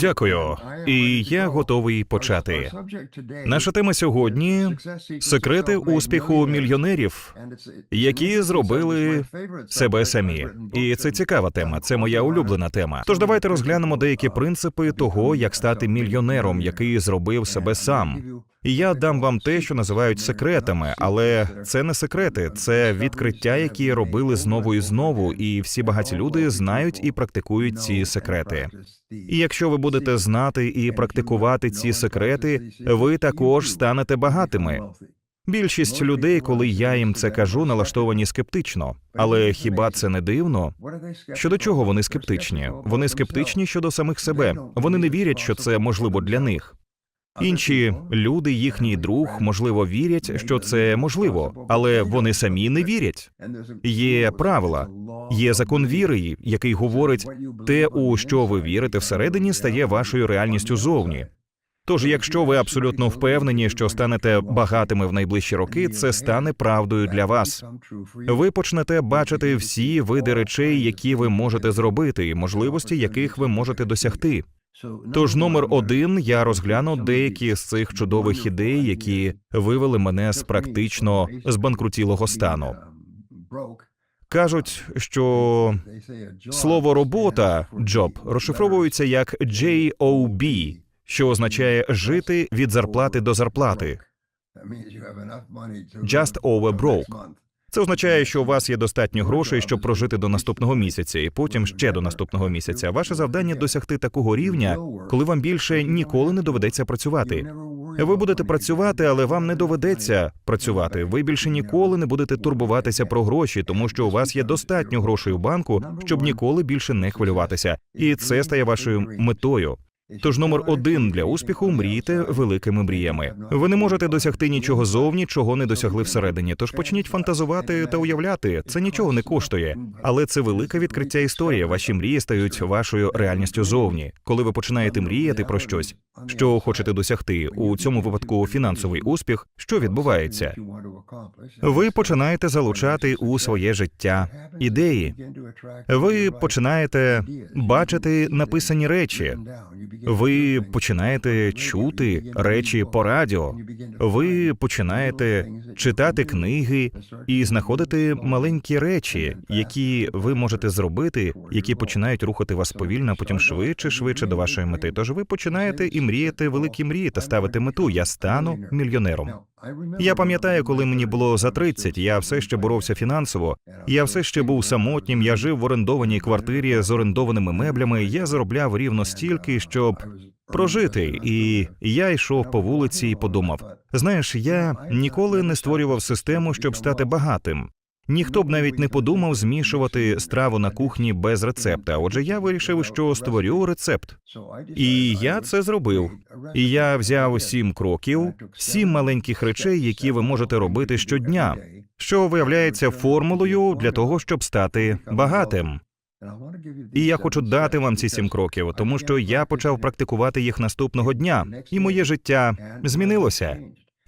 Дякую. І я готовий почати. Наша тема сьогодні секрети успіху мільйонерів, які зробили себе самі. І це цікава тема. Це моя улюблена тема. Тож давайте розглянемо деякі принципи того, як стати мільйонером, який зробив себе сам. І я дам вам те, що називають секретами, але це не секрети, це відкриття, які робили знову і знову, і всі багаті люди знають і практикують ці секрети. І якщо ви будете знати і практикувати ці секрети, ви також станете багатими. Більшість людей, коли я їм це кажу, налаштовані скептично. Але хіба це не дивно? Щодо чого вони скептичні? Вони скептичні щодо самих себе. Вони не вірять, що це можливо для них. Інші люди, їхній друг, можливо, вірять, що це можливо, але вони самі не вірять. Є правила, є закон віри, який говорить, те, у що ви вірите всередині, стає вашою реальністю зовні. Тож, якщо ви абсолютно впевнені, що станете багатими в найближчі роки, це стане правдою для вас. Ви почнете бачити всі види речей, які ви можете зробити, і можливості, яких ви можете досягти. Тож, номер один, я розгляну деякі з цих чудових ідей, які вивели мене з практично збанкрутілого стану. Кажуть, що слово робота job розшифровується як JOB, що означає жити від зарплати до зарплати. Just over broke. Це означає, що у вас є достатньо грошей, щоб прожити до наступного місяця, і потім ще до наступного місяця. Ваше завдання досягти такого рівня, коли вам більше ніколи не доведеться працювати. Ви будете працювати, але вам не доведеться працювати. Ви більше ніколи не будете турбуватися про гроші, тому що у вас є достатньо грошей у банку, щоб ніколи більше не хвилюватися. І це стає вашою метою. Тож номер один для успіху мрійте великими мріями. Ви не можете досягти нічого зовні, чого не досягли всередині. Тож почніть фантазувати та уявляти. Це нічого не коштує, але це велике відкриття історії. Ваші мрії стають вашою реальністю зовні. Коли ви починаєте мріяти про щось, що хочете досягти у цьому випадку фінансовий успіх, що відбувається? Ви починаєте залучати у своє життя ідеї. Ви починаєте бачити написані речі. Ви починаєте чути речі по радіо. Ви починаєте читати книги і знаходити маленькі речі, які ви можете зробити, які починають рухати вас повільно, а потім швидше, швидше до вашої мети. Тож ви починаєте і мріяти великі мрії та ставити мету. Я стану мільйонером. Я пам'ятаю, коли мені було за 30, я все ще боровся фінансово. Я все ще був самотнім. Я жив в орендованій квартирі з орендованими меблями. Я заробляв рівно стільки, щоб прожити. І я йшов по вулиці і подумав: знаєш, я ніколи не створював систему, щоб стати багатим. Ніхто б навіть не подумав змішувати страву на кухні без рецепта. Отже, я вирішив, що створю рецепт. І я це зробив. І я взяв сім кроків, сім маленьких речей, які ви можете робити щодня, що виявляється формулою для того, щоб стати багатим. І я хочу дати вам ці сім кроків, тому що я почав практикувати їх наступного дня, і моє життя змінилося.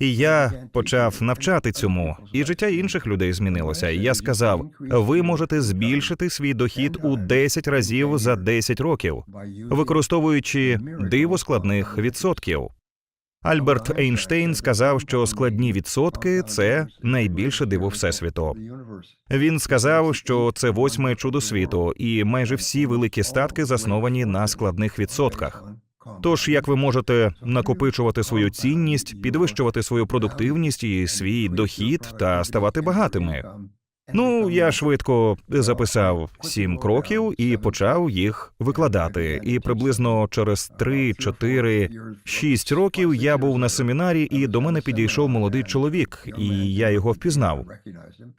І я почав навчати цьому, і життя інших людей змінилося. І я сказав: ви можете збільшити свій дохід у 10 разів за 10 років, використовуючи диво складних відсотків. Альберт Ейнштейн сказав, що складні відсотки це найбільше диво всесвіту. Він сказав, що це восьме чудо світу, і майже всі великі статки засновані на складних відсотках. Тож, як ви можете накопичувати свою цінність, підвищувати свою продуктивність і свій дохід та ставати багатими? Ну, я швидко записав сім кроків і почав їх викладати. І приблизно через три, чотири, шість років я був на семінарі, і до мене підійшов молодий чоловік, і я його впізнав.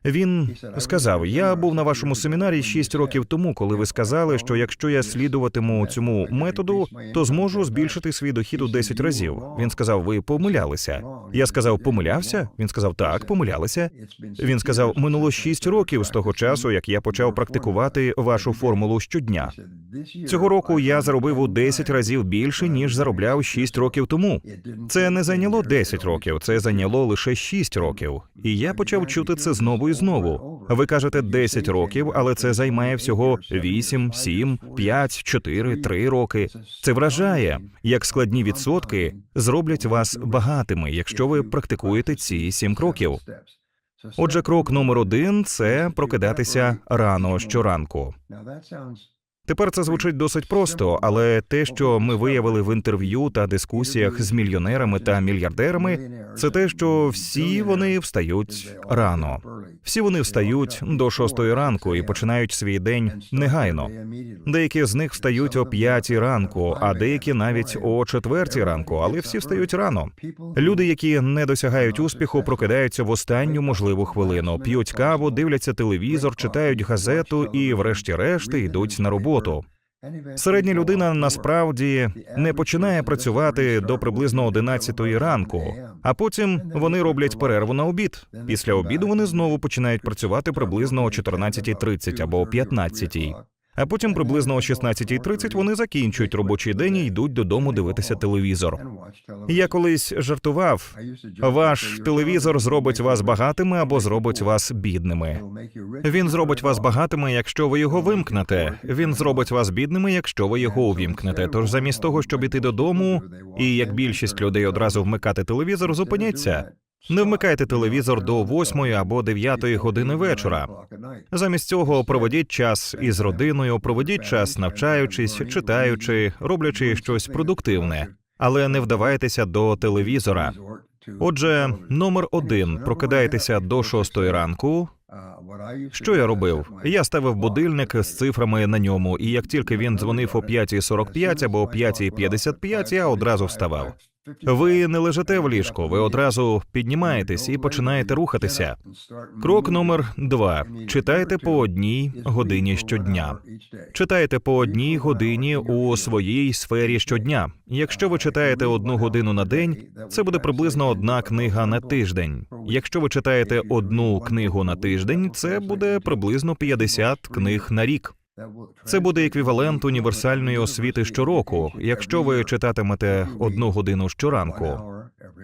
Він сказав: Я був на вашому семінарі шість років тому, коли ви сказали, що якщо я слідуватиму цьому методу, то зможу збільшити свій дохід у 10 разів. Він сказав: Ви помилялися. Я сказав, помилявся. Він сказав, так, помилялися. Він сказав, минуло шість шість років з того часу, як я почав практикувати вашу формулу щодня. Цього року я заробив у 10 разів більше ніж заробляв 6 років тому. Це не зайняло 10 років, це зайняло лише 6 років. І я почав чути це знову і знову. Ви кажете 10 років, але це займає всього 8, 7, 5, 4, 3 роки. Це вражає, як складні відсотки зроблять вас багатими, якщо ви практикуєте ці 7 кроків. Отже, крок номер один це прокидатися рано щоранку. Тепер це звучить досить просто, але те, що ми виявили в інтерв'ю та дискусіях з мільйонерами та мільярдерами, це те, що всі вони встають рано. Всі вони встають до шостої ранку і починають свій день негайно. Деякі з них встають о п'ятій ранку, а деякі навіть о четвертій ранку, але всі встають рано. Люди, які не досягають успіху, прокидаються в останню можливу хвилину, п'ють каву, дивляться телевізор, читають газету і, врешті-решт, йдуть на роботу. Середня людина насправді не починає працювати до приблизно 11 ранку, а потім вони роблять перерву на обід. Після обіду вони знову починають працювати приблизно о 14.30 або о 15.00. А потім приблизно о 16.30 вони закінчують робочий день і йдуть додому дивитися телевізор. Я колись жартував: ваш телевізор зробить вас багатими або зробить вас бідними. Він зробить вас багатими, якщо ви його вимкнете. Він зробить вас бідними, якщо ви його увімкнете. Тож замість того, щоб іти додому, і як більшість людей одразу вмикати телевізор, зупиніться. Не вмикайте телевізор до 8 або 9 години вечора. Замість цього проведіть час із родиною, проведіть час навчаючись, читаючи, роблячи щось продуктивне, але не вдавайтеся до телевізора. Отже, номер один прокидайтеся до шостої ранку. Що я робив? Я ставив будильник з цифрами на ньому, і як тільки він дзвонив о 5.45 або о 5.55, я одразу вставав. Ви не лежите в ліжку, ви одразу піднімаєтесь і починаєте рухатися. Крок номер два: читайте по одній годині щодня. Читайте по одній годині у своїй сфері щодня. Якщо ви читаєте одну годину на день, це буде приблизно одна книга на тиждень. Якщо ви читаєте одну книгу на тиждень, це буде приблизно 50 книг на рік. Це буде еквівалент універсальної освіти щороку, якщо ви читатимете одну годину щоранку.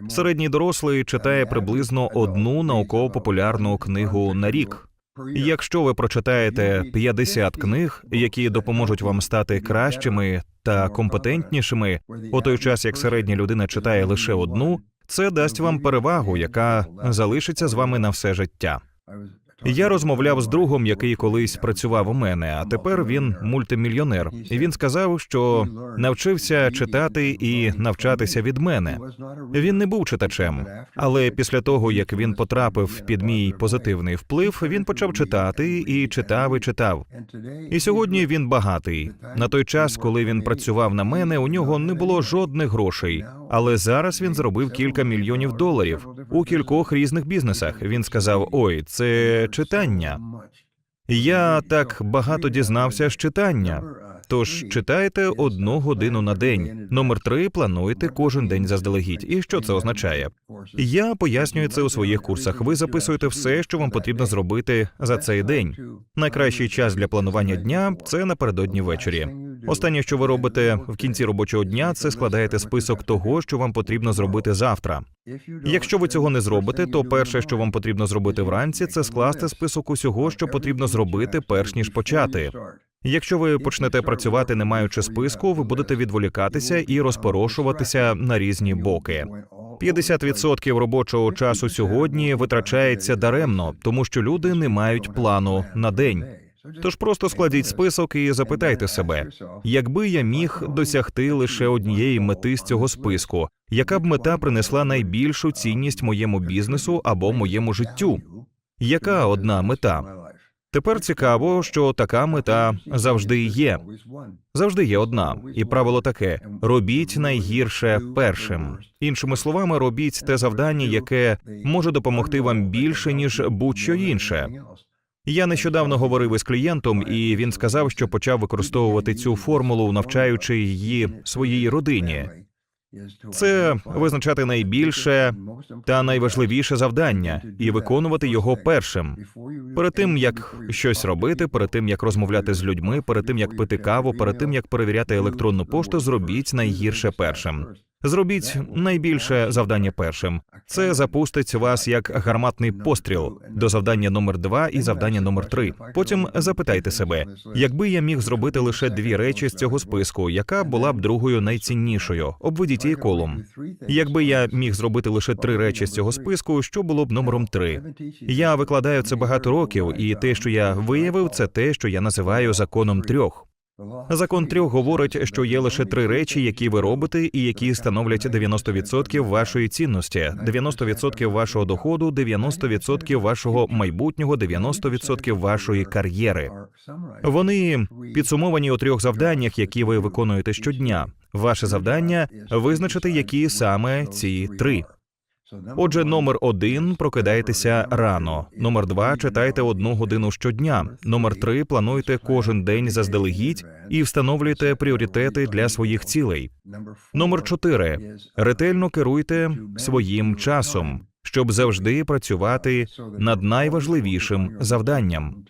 Середній дорослий читає приблизно одну науково-популярну книгу на рік. Якщо ви прочитаєте 50 книг, які допоможуть вам стати кращими та компетентнішими, у той час як середня людина читає лише одну, це дасть вам перевагу, яка залишиться з вами на все життя. Я розмовляв з другом, який колись працював у мене, а тепер він мультимільйонер. І він сказав, що навчився читати і навчатися від мене. Він не був читачем, але після того як він потрапив під мій позитивний вплив, він почав читати і читав і читав. І сьогодні він багатий. На той час, коли він працював на мене, у нього не було жодних грошей. Але зараз він зробив кілька мільйонів доларів у кількох різних бізнесах. Він сказав: Ой, це читання. Я так багато дізнався з читання. Тож читайте одну годину на день. Номер три плануйте кожен день заздалегідь. І що це означає? Я пояснюю це у своїх курсах. Ви записуєте все, що вам потрібно зробити за цей день. Найкращий час для планування дня це напередодні ввечері. Останнє, що ви робите в кінці робочого дня, це складаєте список того, що вам потрібно зробити завтра. Якщо ви цього не зробите, то перше, що вам потрібно зробити вранці, це скласти список усього, що потрібно зробити, перш ніж почати. Якщо ви почнете працювати, не маючи списку, ви будете відволікатися і розпорошуватися на різні боки. 50% робочого часу сьогодні витрачається даремно, тому що люди не мають плану на день. Тож просто складіть список і запитайте себе, якби я міг досягти лише однієї мети з цього списку, яка б мета принесла найбільшу цінність моєму бізнесу або моєму життю? Яка одна мета? Тепер цікаво, що така мета завжди є. Завжди є одна, і правило таке: робіть найгірше першим. Іншими словами, робіть те завдання, яке може допомогти вам більше ніж будь-що інше. Я нещодавно говорив із клієнтом, і він сказав, що почав використовувати цю формулу, навчаючи її своїй родині. Це визначати найбільше та найважливіше завдання і виконувати його першим. Перед тим як щось робити, перед тим як розмовляти з людьми, перед тим як пити каву, перед тим як перевіряти електронну пошту, зробіть найгірше першим. Зробіть найбільше завдання першим. Це запустить вас як гарматний постріл до завдання номер два і завдання номер три. Потім запитайте себе, якби я міг зробити лише дві речі з цього списку, яка була б другою найціннішою? Обведіть її колом. Якби я міг зробити лише три речі з цього списку, що було б номером три? Я викладаю це багато років, і те, що я виявив, це те, що я називаю законом трьох. Закон трьох говорить, що є лише три речі, які ви робите, і які становлять 90% вашої цінності, 90% вашого доходу, 90% вашого майбутнього, 90% вашої кар'єри. Вони підсумовані у трьох завданнях, які ви виконуєте щодня. Ваше завдання визначити, які саме ці три. Отже, номер один прокидайтеся рано. Номер два читайте одну годину щодня. Номер три плануйте кожен день заздалегідь і встановлюйте пріоритети для своїх цілей. Номер чотири ретельно керуйте своїм часом, щоб завжди працювати над найважливішим завданням.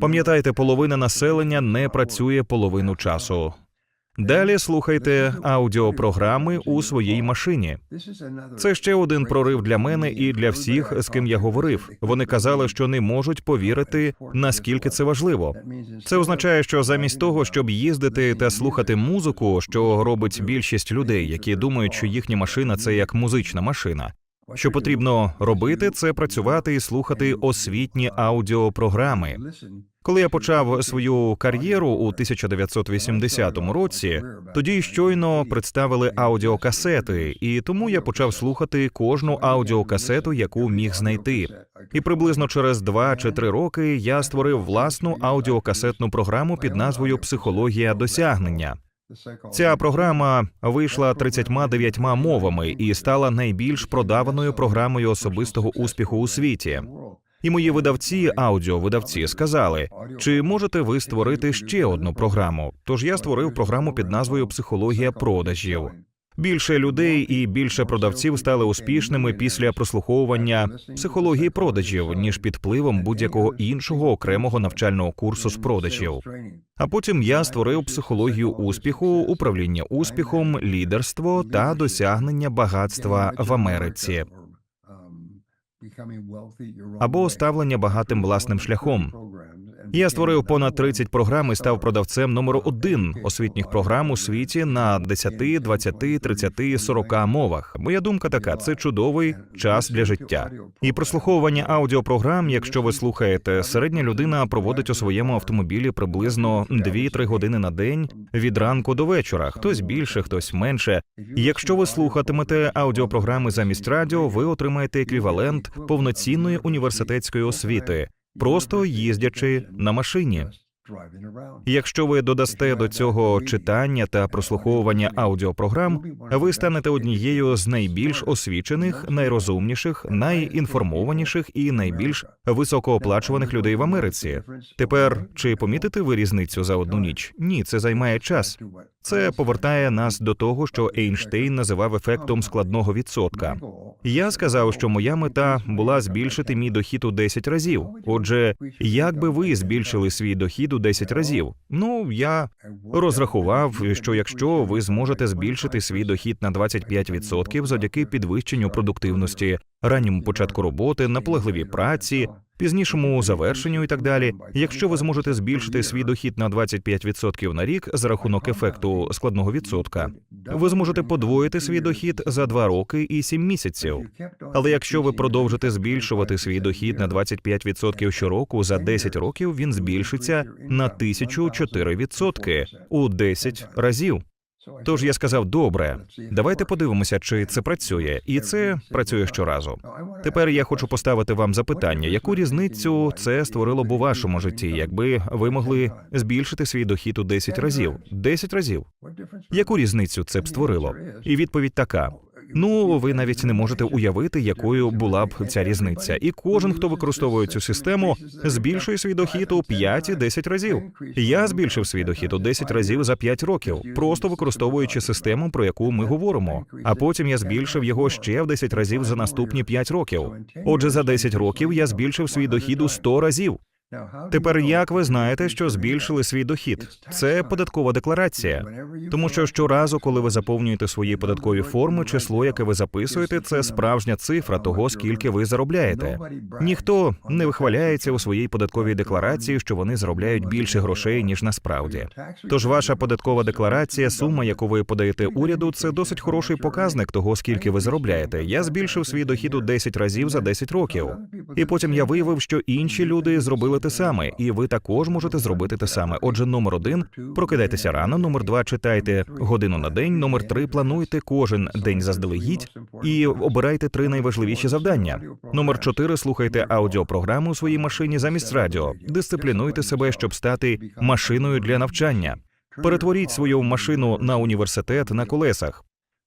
Пам'ятайте, половина населення не працює половину часу. Далі слухайте аудіопрограми у своїй машині. Це ще один прорив для мене і для всіх, з ким я говорив. Вони казали, що не можуть повірити, наскільки це важливо. Це означає, що замість того, щоб їздити та слухати музику, що робить більшість людей, які думають, що їхня машина це як музична машина. Що потрібно робити, це працювати і слухати освітні аудіопрограми. Коли я почав свою кар'єру у 1980 році, тоді щойно представили аудіокасети, і тому я почав слухати кожну аудіокасету, яку міг знайти. І приблизно через два чи три роки я створив власну аудіокасетну програму під назвою Психологія досягнення. Ця програма вийшла 39 мовами і стала найбільш продаваною програмою особистого успіху у світі. І мої видавці, аудіовидавці, сказали: чи можете ви створити ще одну програму? Тож я створив програму під назвою Психологія продажів. Більше людей і більше продавців стали успішними після прослуховування психології продажів ніж під впливом будь-якого іншого окремого навчального курсу з продажів. А потім я створив психологію успіху, управління успіхом, лідерство та досягнення багатства в Америці або ставлення багатим власним шляхом. Я створив понад 30 програм і став продавцем номер один освітніх програм у світі на 10, 20, 30, 40 мовах. Моя думка така: це чудовий час для життя. І прослуховування аудіопрограм, якщо ви слухаєте, середня людина проводить у своєму автомобілі приблизно 2-3 години на день від ранку до вечора. Хтось більше, хтось менше. Якщо ви слухатимете аудіопрограми замість радіо, ви отримаєте еквівалент повноцінної університетської освіти просто їздячи на машині. Якщо ви додасте до цього читання та прослуховування аудіопрограм, ви станете однією з найбільш освічених, найрозумніших, найінформованіших і найбільш високооплачуваних людей в Америці. Тепер чи помітите ви різницю за одну ніч? Ні, це займає час. Це повертає нас до того, що Ейнштейн називав ефектом складного відсотка. Я сказав, що моя мета була збільшити мій дохід у 10 разів. Отже, як би ви збільшили свій дохід у 10 разів? Ну я розрахував, що якщо ви зможете збільшити свій дохід на 25% завдяки підвищенню продуктивності, ранньому початку роботи, наполегливій праці, пізнішому завершенню і так далі. Якщо ви зможете збільшити свій дохід на 25% на рік за рахунок ефекту складного відсотка, ви зможете подвоїти свій дохід за 2 роки і 7 місяців. Але якщо ви продовжите збільшувати свій дохід на 25% щороку, за 10 років він збільшиться на 1004% у 10 разів. Тож я сказав: добре, давайте подивимося, чи це працює, і це працює щоразу. Тепер я хочу поставити вам запитання: яку різницю це створило б у вашому житті, якби ви могли збільшити свій дохід у 10 разів? 10 разів. Яку різницю це б створило? І відповідь така: Ну, ви навіть не можете уявити, якою була б ця різниця. І кожен, хто використовує цю систему, збільшує свій дохід у 5-10 разів. Я збільшив свій дохід у 10 разів за 5 років, просто використовуючи систему, про яку ми говоримо. А потім я збільшив його ще в 10 разів за наступні 5 років. Отже, за 10 років я збільшив свій дохід у 100 разів. Тепер як ви знаєте, що збільшили свій дохід? Це податкова декларація. Тому що щоразу, коли ви заповнюєте свої податкові форми, число, яке ви записуєте, це справжня цифра того, скільки ви заробляєте. Ніхто не вихваляється у своїй податковій декларації, що вони заробляють більше грошей ніж насправді. Тож ваша податкова декларація, сума, яку ви подаєте уряду, це досить хороший показник того, скільки ви заробляєте. Я збільшив свій дохід у 10 разів за 10 років. І потім я виявив, що інші люди зробили те саме, і ви також можете зробити те саме. Отже, номер один прокидайтеся рано. Номер два читайте годину на день. Номер три плануйте кожен день заздалегідь і обирайте три найважливіші завдання. Номер чотири слухайте аудіопрограму у своїй машині замість радіо. Дисциплінуйте себе, щоб стати машиною для навчання. Перетворіть свою машину на університет на колесах.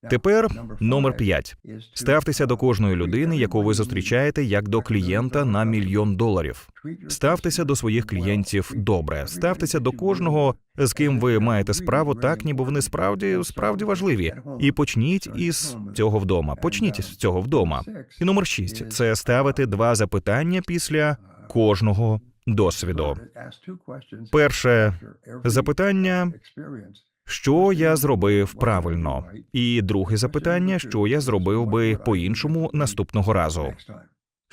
Тепер номер п'ять. Ставтеся до кожної людини, яку ви зустрічаєте, як до клієнта на мільйон доларів. Ставтеся до своїх клієнтів добре. Ставтеся до кожного, з ким ви маєте справу, так ніби вони справді справді важливі. І почніть із цього вдома. Почніть із цього вдома. І номер шість це ставити два запитання після кожного досвіду. Перше запитання. Що я зробив правильно? І друге запитання, що я зробив би по-іншому наступного разу.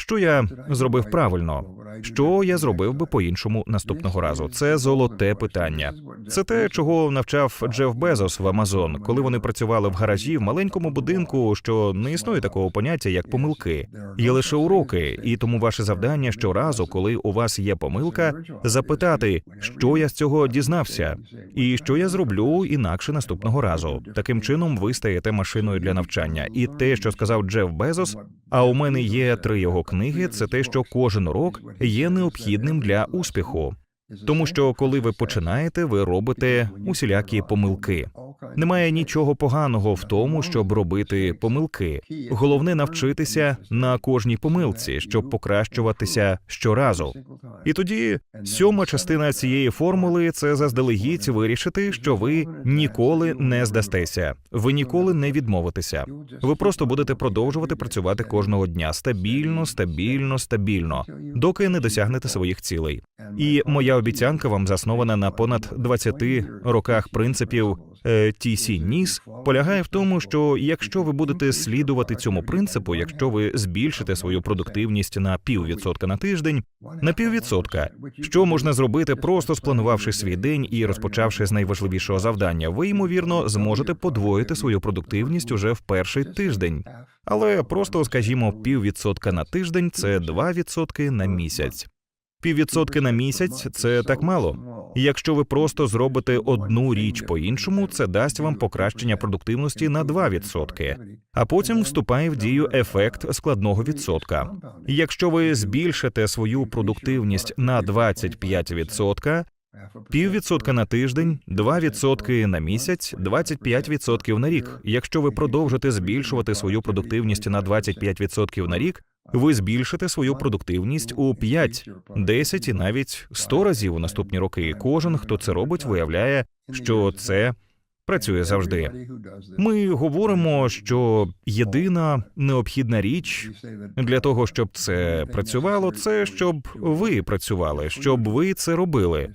Що я зробив правильно? Що я зробив би по-іншому наступного разу? Це золоте питання. Це те, чого навчав Джеф Безос в Амазон, коли вони працювали в гаражі в маленькому будинку, що не існує такого поняття, як помилки. Є лише уроки, і тому ваше завдання щоразу, коли у вас є помилка, запитати, що я з цього дізнався, і що я зроблю інакше наступного разу. Таким чином, ви стаєте машиною для навчання. І те, що сказав Джеф Безос, а у мене є три його книги. Це те, що кожен урок є необхідним для успіху. Тому що коли ви починаєте, ви робите усілякі помилки. Немає нічого поганого в тому, щоб робити помилки. Головне навчитися на кожній помилці, щоб покращуватися щоразу. І тоді сьома частина цієї формули це заздалегідь вирішити, що ви ніколи не здастеся, ви ніколи не відмовитеся. Ви просто будете продовжувати працювати кожного дня стабільно, стабільно, стабільно, доки не досягнете своїх цілей. І моя обіцянка вам заснована на понад 20 роках принципів е, TC ніс полягає в тому, що якщо ви будете слідувати цьому принципу, якщо ви збільшите свою продуктивність на піввідсотка на тиждень, на піввідсотка, що можна зробити, просто спланувавши свій день і розпочавши з найважливішого завдання, ви ймовірно зможете подвоїти свою продуктивність уже в перший тиждень. Але просто скажімо, піввідсотка на тиждень це 2% на місяць. Піввідсотки на місяць це так мало. І Якщо ви просто зробите одну річ по-іншому, це дасть вам покращення продуктивності на 2%. А потім вступає в дію ефект складного відсотка. Якщо ви збільшите свою продуктивність на 25%, Піввідсотка на тиждень, 2% на місяць, 25% на рік. Якщо ви продовжите збільшувати свою продуктивність на 25% на рік, ви збільшите свою продуктивність у 5, 10 і навіть 100 разів у наступні роки. Кожен, хто це робить, виявляє, що це працює завжди. Ми говоримо, що єдина необхідна річ для того, щоб це працювало, це щоб ви працювали, щоб ви це робили.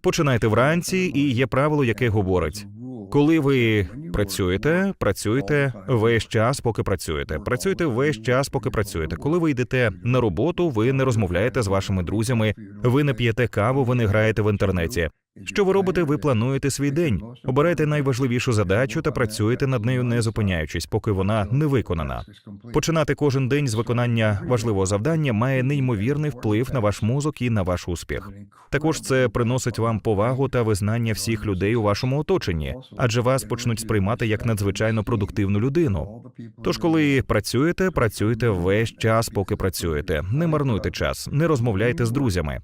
Починайте вранці, і є правило, яке говорить: коли ви працюєте, працюйте весь час, поки працюєте. Працюйте весь час, поки працюєте. Коли ви йдете на роботу, ви не розмовляєте з вашими друзями, ви не п'єте каву, ви не граєте в інтернеті. Що ви робите? Ви плануєте свій день, обирайте найважливішу задачу та працюєте над нею, не зупиняючись, поки вона не виконана. Починати кожен день з виконання важливого завдання має неймовірний вплив на ваш мозок і на ваш успіх. Також це приносить вам повагу та визнання всіх людей у вашому оточенні, адже вас почнуть сприймати як надзвичайно продуктивну людину. Тож, коли працюєте, працюйте весь час, поки працюєте. Не марнуйте час, не розмовляйте з друзями.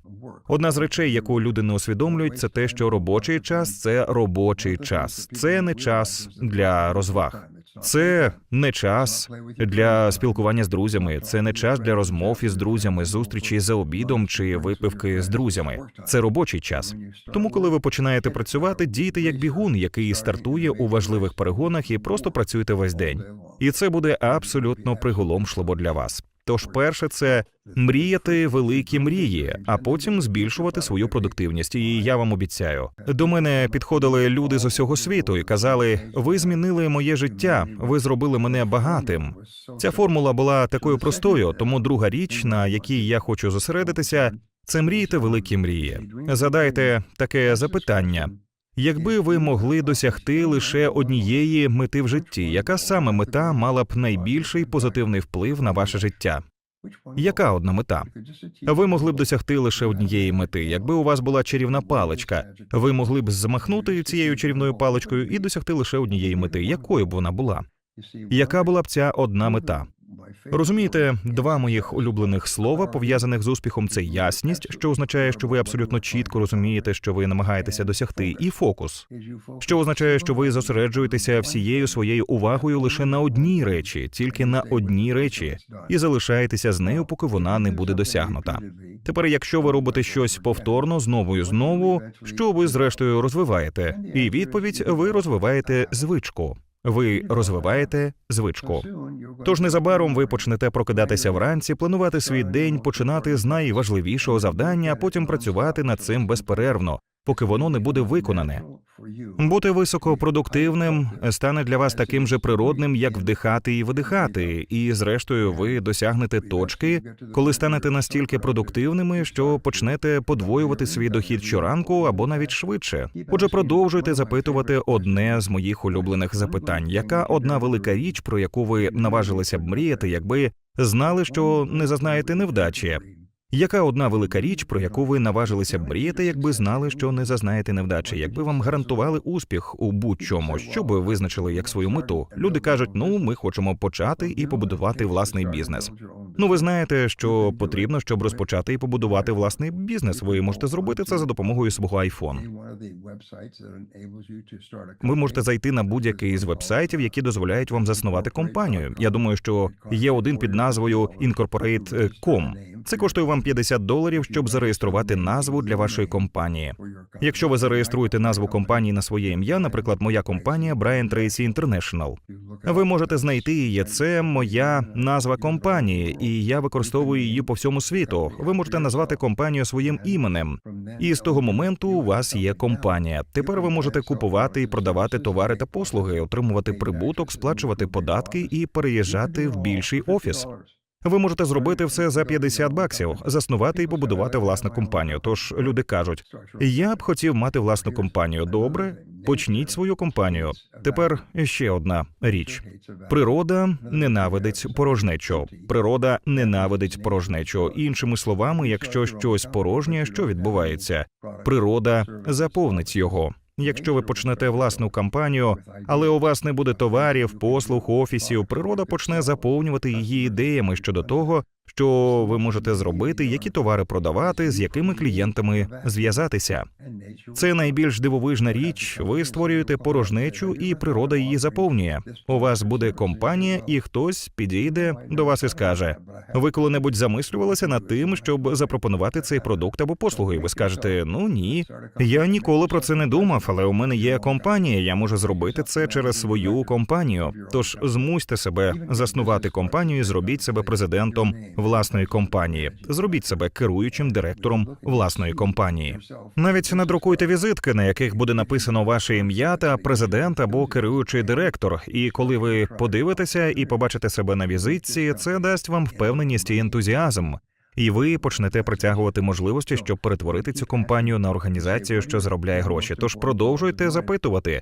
Одна з речей, яку люди не усвідомлюють, це те, що робочий час це робочий час, це не час для розваг. Це не час для спілкування з друзями, це не час для розмов із друзями, зустрічі за обідом чи випивки з друзями. Це робочий час. Тому, коли ви починаєте працювати, дійте як бігун, який стартує у важливих перегонах, і просто працюєте весь день. І це буде абсолютно приголомшливо для вас. Тож, перше, це мріяти великі мрії, а потім збільшувати свою продуктивність. І я вам обіцяю. До мене підходили люди з усього світу і казали: ви змінили моє життя, ви зробили мене багатим. Ця формула була такою простою, тому друга річ, на якій я хочу зосередитися, це мрійте великі мрії. Задайте таке запитання. Якби ви могли досягти лише однієї мети в житті, яка саме мета мала б найбільший позитивний вплив на ваше життя? Яка одна мета? Ви могли б досягти лише однієї мети. Якби у вас була чарівна паличка, ви могли б змахнути цією чарівною паличкою і досягти лише однієї мети. Якою б вона була? Яка була б ця одна мета? Розумієте, два моїх улюблених слова пов'язаних з успіхом це ясність, що означає, що ви абсолютно чітко розумієте, що ви намагаєтеся досягти, і фокус, що означає, що ви зосереджуєтеся всією своєю увагою лише на одній речі, тільки на одній речі, і залишаєтеся з нею, поки вона не буде досягнута. Тепер, якщо ви робите щось повторно знову і знову, що ви зрештою розвиваєте? І відповідь ви розвиваєте звичку. Ви розвиваєте звичку. Тож незабаром ви почнете прокидатися вранці, планувати свій день, починати з найважливішого завдання, а потім працювати над цим безперервно, поки воно не буде виконане. Бути високопродуктивним стане для вас таким же природним, як вдихати і видихати, і зрештою ви досягнете точки, коли станете настільки продуктивними, що почнете подвоювати свій дохід щоранку або навіть швидше. Отже, продовжуйте запитувати одне з моїх улюблених запитань: яка одна велика річ, про яку ви наважилися б мріяти, якби знали, що не зазнаєте невдачі? Яка одна велика річ, про яку ви наважилися б мріяти, якби знали, що не зазнаєте невдачі, якби вам гарантували успіх у будь-чому, що би визначили як свою мету? Люди кажуть: ну ми хочемо почати і побудувати власний бізнес. Ну, ви знаєте, що потрібно, щоб розпочати і побудувати власний бізнес. Ви можете зробити це за допомогою свого iPhone. Ви можете зайти на будь-який з вебсайтів, які дозволяють вам заснувати компанію. Я думаю, що є один під назвою Incorporate.com. Це коштує вам 50 доларів, щоб зареєструвати назву для вашої компанії. Якщо ви зареєструєте назву компанії на своє ім'я, наприклад, моя компанія Brian Tracy International, ви можете знайти її. Це моя назва компанії, і я використовую її по всьому світу. Ви можете назвати компанію своїм іменем. І з того моменту у вас є компанія. Тепер ви можете купувати і продавати товари та послуги, отримувати прибуток, сплачувати податки і переїжджати в більший офіс. Ви можете зробити все за 50 баксів, заснувати і побудувати власну компанію. Тож люди кажуть: я б хотів мати власну компанію. Добре, почніть свою компанію. Тепер ще одна річ: природа ненавидить порожнечу. Природа ненавидить порожнечу. Іншими словами, якщо щось порожнє, що відбувається, природа заповнить його. Якщо ви почнете власну кампанію, але у вас не буде товарів, послуг, офісів, природа почне заповнювати її ідеями щодо того, що ви можете зробити, які товари продавати, з якими клієнтами зв'язатися. Це найбільш дивовижна річ. Ви створюєте порожнечу, і природа її заповнює. У вас буде компанія, і хтось підійде до вас і скаже: ви коли-небудь замислювалися над тим, щоб запропонувати цей продукт або послугу? І ви скажете: ну ні, я ніколи про це не думав, але у мене є компанія. Я можу зробити це через свою компанію. Тож змусьте себе заснувати компанію, і зробіть себе президентом власної компанії. Зробіть себе керуючим директором власної компанії. Навіть надрукуйте візитки, на яких буде написано ваше ім'я та президент або керуючий директор. І коли ви подивитеся і побачите себе на візитці, це дасть вам впевненість і ентузіазм. І ви почнете притягувати можливості, щоб перетворити цю компанію на організацію, що заробляє гроші. Тож продовжуйте запитувати,